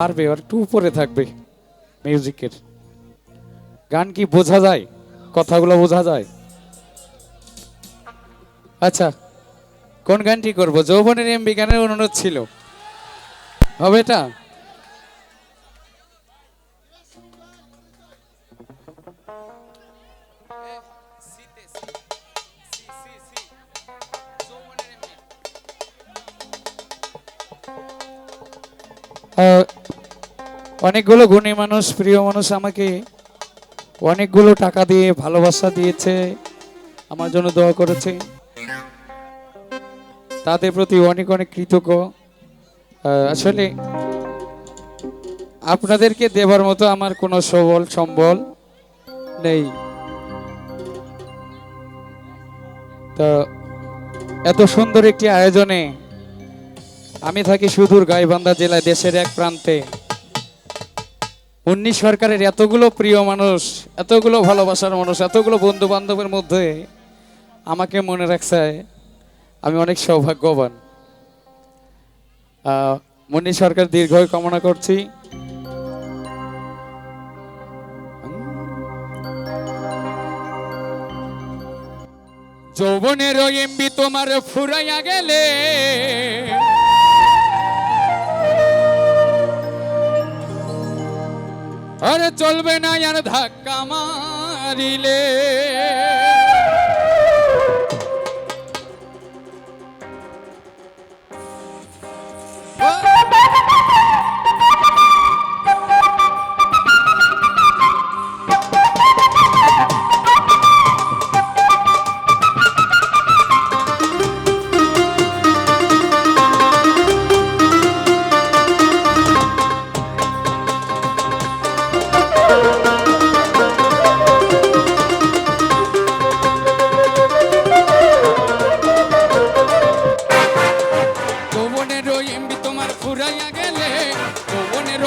পারবে আর একটু উপরে থাকবে মিউজিকের গান কি বোঝা যায়? কথাগুলো বোঝা যায়? আচ্ছা কোন গানটি করব? যৌবনের এমবি গানের অনুরোধ ছিল। হবে এটা? আহ, অনেকগুলো গুণী মানুষ, প্রিয় মানুষ আমাকে অনেকগুলো টাকা দিয়ে ভালোবাসা দিয়েছে, আমার জন্য দোয়া করেছে। তাদের প্রতি অনেক অনেক কৃতজ্ঞ। আসলে আপনাদেরকে দেবার মতো আমার কোনো সবল সম্বল নেই। তো এত সুন্দর একটি আয়োজনে আমি থাকি সুদূর গাইবান্ধা জেলায় দেশের এক প্রান্তে। উনিশ সরকারের এতগুলো প্রিয় মানুষ, এতগুলো ভালোবাসার মানুষ, এতগুলো বন্ধু বান্ধবের মধ্যে আমাকে মনে রাখছে আমি অনেক সৌভাগ্যবান। মুন্নি সরকার দীর্ঘই কামনা করছি। যৌবনের এমবি তোমার ফুরাইয়া গেলে আরে চলবে না ধাক্কা মারিলে।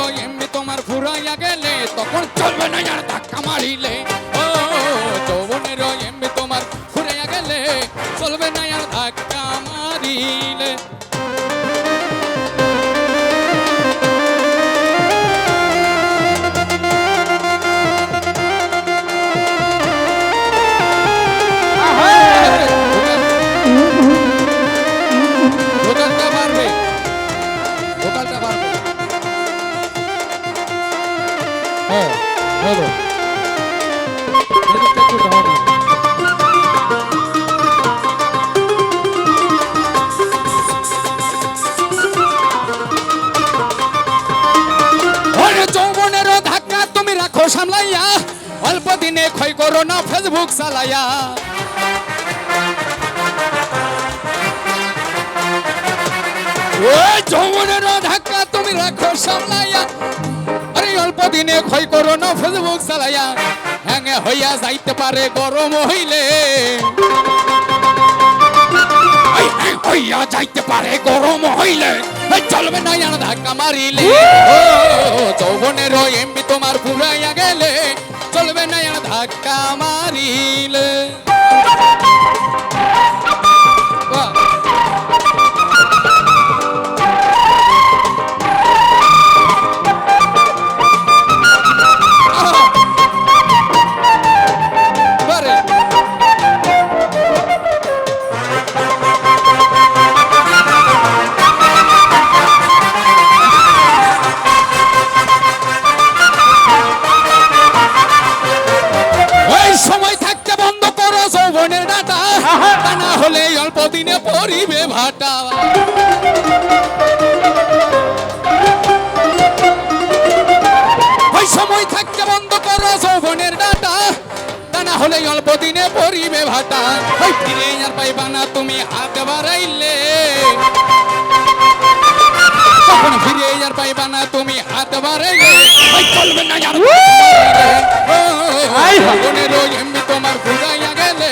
যৌবনের এমবি তোমার ফুরাইয়া গেলে তখন চলবে না আর ধাক্কা মারিলে। ও যৌবনের এমবি তোমার ফুরাইয়া গেলে চলবে না আর ধাক্কা মারিলে। সামলাইয়া, অল্প দিনে ক্ষয় করো না ফেসবুক চালাইয়া। ওই যৌবনের ধাক্কা তুমি রাখো, সামলাইয়া। আরে অল্প দিনে ক্ষয় করো না ফেসবুক চালাইয়া। হ্যাঙ্গে হইয়া যাইতে পারে গরম হইলে। হ্যাং হইয়া যাইতে পারে গরম হইলে। চলবে না আর ধাক্কা মারিলে। যৌবনের এমবি তোমার পুরাইয়া গেলে চলবে না আর ধাক্কা মারিলে। তা না হলে অল্প দিনে পরিবে ভাটা। ওই সময় থাকতে বন্ধ করো যৌবনের ডাটা। তা না হলে অল্প দিনে পরিবে ভাটা। ওই ফিরে আর পাইবা না তুমি হাত বাড়াইলে। তখন ফিরে আর পাইবা না তুমি হাত বাড়াইলে। ওই চলবে না আর এমনি তোমার ফুরাইয়া গেলে।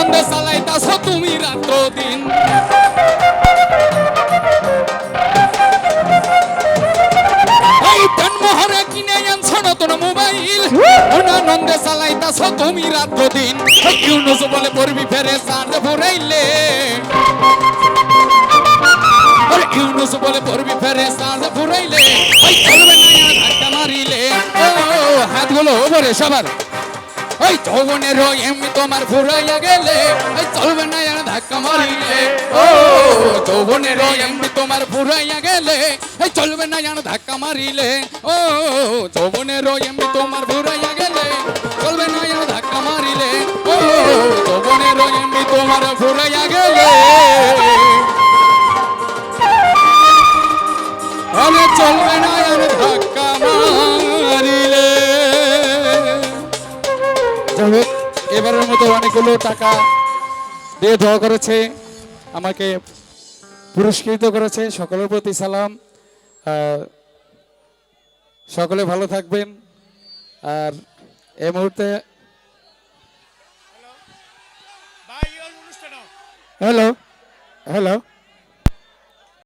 দ্বন্দ্বে চালাইতাছ তুমি রাত্র দিন মোহরে কিনে আনছ নতুন মোবাইল। অনানন্দে চালাইতাছ তুমি রাত্র দিন ইউনুস বলে পড়বি ফেরে চাঁদ ভরাইলে ইউনুস বলে পড়বি ফেরে চাঁদ ভরাইলে ওই সবার। ওই যৌবনের এমনি তোমার ফুরাইয়া গেলে ওই চলবে না আর ধাক্কা মারিলে। ও, যৌবনের এমনি তোমার ফুরাইয়া গেলে, এই চলবে না আর ধাক্কা মারিলে। ও, যৌবনের এমনি তোমার ফুরাইয়া গেলে, চলবে না আর ধাক্কা মারিলে। ও, যৌবনের এমনি তোমার ফুরাইয়া গেলে। চলবে না হোক এবারের মতো অনেকগুলো টাকা দিয়ে দোয়া করেছে আমাকে পুরস্কৃত করেছে। সকলের প্রতি সালাম। সকলে ভালো থাকবেন। আর এই মুহূর্তে হ্যালো হ্যালো